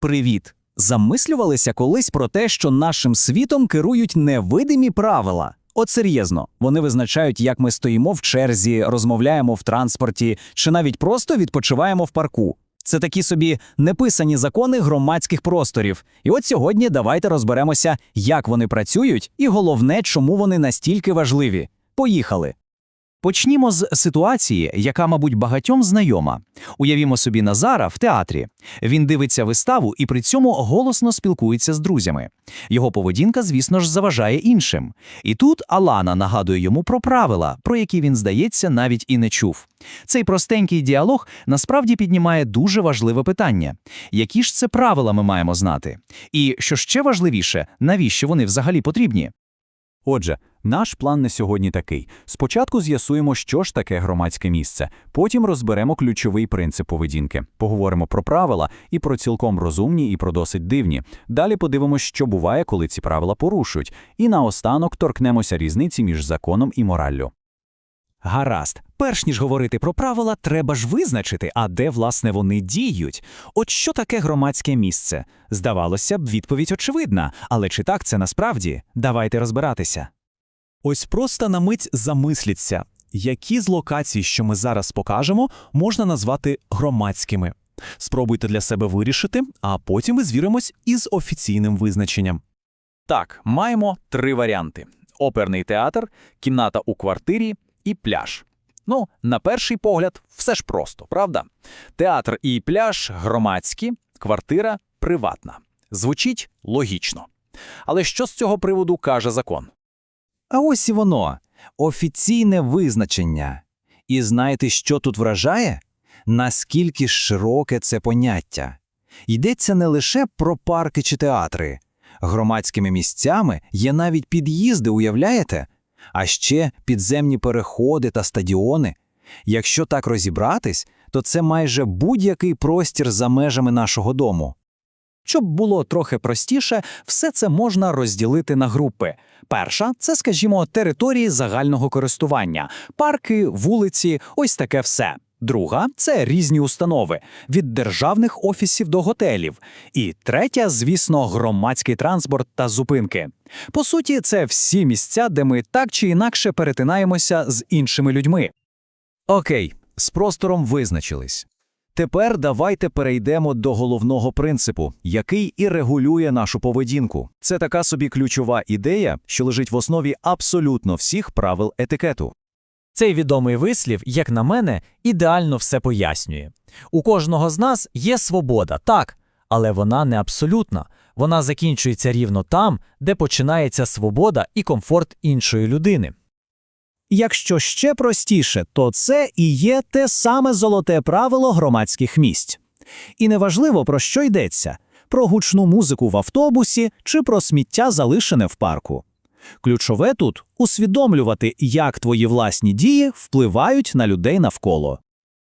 Привіт! Замислювалися колись про те, що нашим світом керують невидимі правила. От серйозно, вони визначають, як ми стоїмо в черзі, розмовляємо в транспорті чи навіть просто відпочиваємо в парку. Це такі собі неписані закони громадських просторів. І от сьогодні давайте розберемося, як вони працюють, і головне, чому вони настільки важливі. Поїхали. Почнімо з ситуації, яка, мабуть, багатьом знайома. Уявімо собі Назара в театрі. Він дивиться виставу і при цьому голосно спілкується з друзями. Його поведінка, звісно ж, заважає іншим. І тут Алана нагадує йому про правила, про які він, здається, навіть і не чув. Цей простенький діалог насправді піднімає дуже важливе питання: які ж це правила ми маємо знати? І що ще важливіше, навіщо вони взагалі потрібні? Отже, наш план на сьогодні такий: спочатку з'ясуємо, що ж таке громадське місце, потім розберемо ключовий принцип поведінки, поговоримо про правила і про цілком розумні, і про досить дивні. Далі подивимося, що буває, коли ці правила порушують, і наостанок торкнемося різниці між законом і мораллю. Гаразд, перш ніж говорити про правила, треба ж визначити, а де власне вони діють. От що таке громадське місце? Здавалося б, відповідь очевидна, але чи так це насправді? Давайте розбиратися. Ось просто на мить замисліться, які з локацій, що ми зараз покажемо, можна назвати громадськими. Спробуйте для себе вирішити, а потім ми звіримось із офіційним визначенням. Так, маємо три варіанти: оперний театр, кімната у квартирі і пляж. Ну, на перший погляд, все ж просто, правда? Театр і пляж громадські, квартира приватна. Звучить логічно. Але що з цього приводу каже закон? А ось і воно офіційне визначення. І знаєте, що тут вражає? Наскільки широке це поняття. Йдеться не лише про парки чи театри. Громадськими місцями є навіть під'їзди, уявляєте? А ще підземні переходи та стадіони. Якщо так розібратись, то це майже будь-який простір за межами нашого дому. Щоб було трохи простіше, все це можна розділити на групи. Перша це, скажімо, території загального користування, парки, вулиці, ось таке все. Друга це різні установи від державних офісів до готелів. І третя, звісно, громадський транспорт та зупинки. По суті, це всі місця, де ми так чи інакше перетинаємося з іншими людьми. Окей, з простором визначились. Тепер давайте перейдемо до головного принципу, який і регулює нашу поведінку. Це така собі ключова ідея, що лежить в основі абсолютно всіх правил етикету. Цей відомий вислів, як на мене, ідеально все пояснює. У кожного з нас є свобода, так, але вона не абсолютна. Вона закінчується рівно там, де починається свобода і комфорт іншої людини. Якщо ще простіше, то це і є те саме золоте правило громадських місць. І неважливо, про що йдеться про гучну музику в автобусі чи про сміття, залишене в парку. Ключове тут усвідомлювати, як твої власні дії впливають на людей навколо.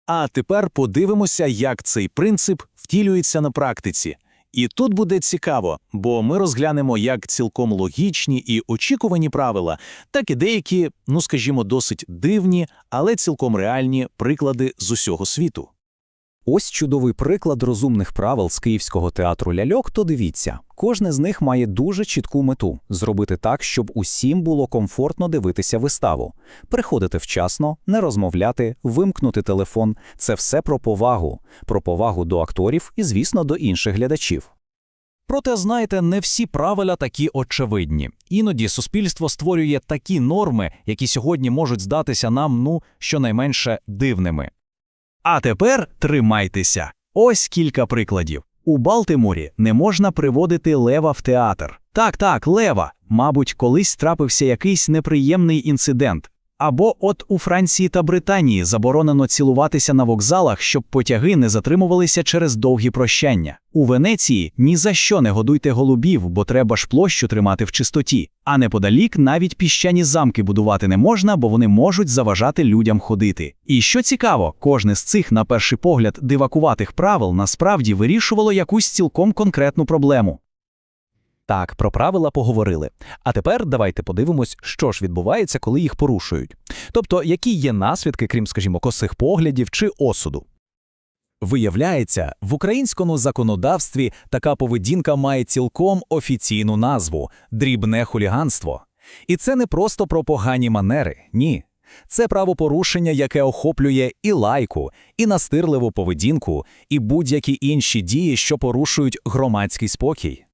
А тепер подивимося, як цей принцип втілюється на практиці. І тут буде цікаво, бо ми розглянемо як цілком логічні і очікувані правила, так і деякі, ну скажімо, досить дивні, але цілком реальні приклади з усього світу. Ось чудовий приклад розумних правил з Київського театру ляльок, то дивіться, кожне з них має дуже чітку мету зробити так, щоб усім було комфортно дивитися виставу, приходити вчасно, не розмовляти, вимкнути телефон це все про повагу, про повагу до акторів і, звісно, до інших глядачів. Проте, знаєте, не всі правила такі очевидні. Іноді суспільство створює такі норми, які сьогодні можуть здатися нам, ну, щонайменше дивними. А тепер тримайтеся. Ось кілька прикладів. У Балтиморі не можна приводити лева в театр. Так, так, лева. Мабуть, колись трапився якийсь неприємний інцидент. Або от у Франції та Британії заборонено цілуватися на вокзалах, щоб потяги не затримувалися через довгі прощання. У Венеції ні за що не годуйте голубів, бо треба ж площу тримати в чистоті. А неподалік навіть піщані замки будувати не можна, бо вони можуть заважати людям ходити. І що цікаво, кожне з цих, на перший погляд, дивакуватих правил насправді вирішувало якусь цілком конкретну проблему. Так, про правила поговорили. А тепер давайте подивимось, що ж відбувається, коли їх порушують. Тобто, які є наслідки, крім, скажімо, косих поглядів чи осуду. Виявляється, в українському законодавстві така поведінка має цілком офіційну назву дрібне хуліганство. І це не просто про погані манери, ні. Це правопорушення, яке охоплює і лайку, і настирливу поведінку, і будь-які інші дії, що порушують громадський спокій.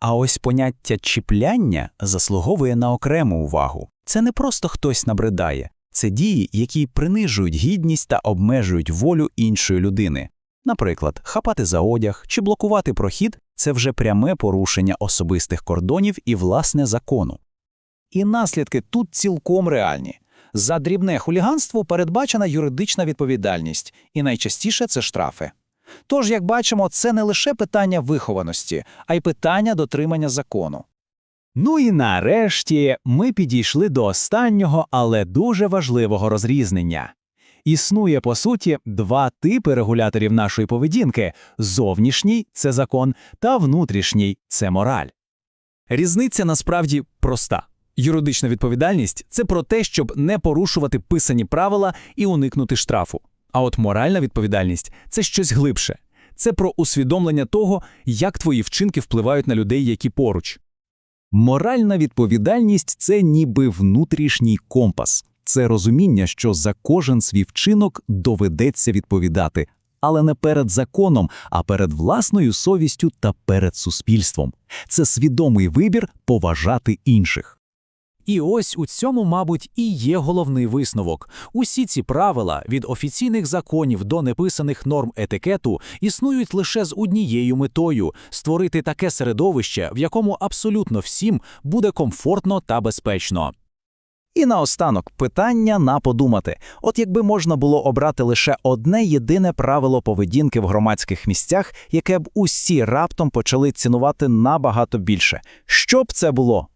А ось поняття чіпляння заслуговує на окрему увагу. Це не просто хтось набридає, це дії, які принижують гідність та обмежують волю іншої людини. Наприклад, хапати за одяг чи блокувати прохід це вже пряме порушення особистих кордонів і власне закону. І наслідки тут цілком реальні. За дрібне хуліганство передбачена юридична відповідальність, і найчастіше це штрафи. Тож, як бачимо, це не лише питання вихованості, а й питання дотримання закону. Ну і нарешті ми підійшли до останнього, але дуже важливого розрізнення. Існує, по суті, два типи регуляторів нашої поведінки: зовнішній це закон, та внутрішній це мораль. Різниця насправді проста. Юридична відповідальність це про те, щоб не порушувати писані правила і уникнути штрафу. А от моральна відповідальність це щось глибше. Це про усвідомлення того, як твої вчинки впливають на людей, які поруч. Моральна відповідальність це ніби внутрішній компас. Це розуміння, що за кожен свій вчинок доведеться відповідати, але не перед законом, а перед власною совістю та перед суспільством. Це свідомий вибір поважати інших. І ось у цьому, мабуть, і є головний висновок. Усі ці правила від офіційних законів до неписаних норм етикету існують лише з однією метою створити таке середовище, в якому абсолютно всім буде комфортно та безпечно. І наостанок питання на подумати. От якби можна було обрати лише одне єдине правило поведінки в громадських місцях, яке б усі раптом почали цінувати набагато більше. Що б це було?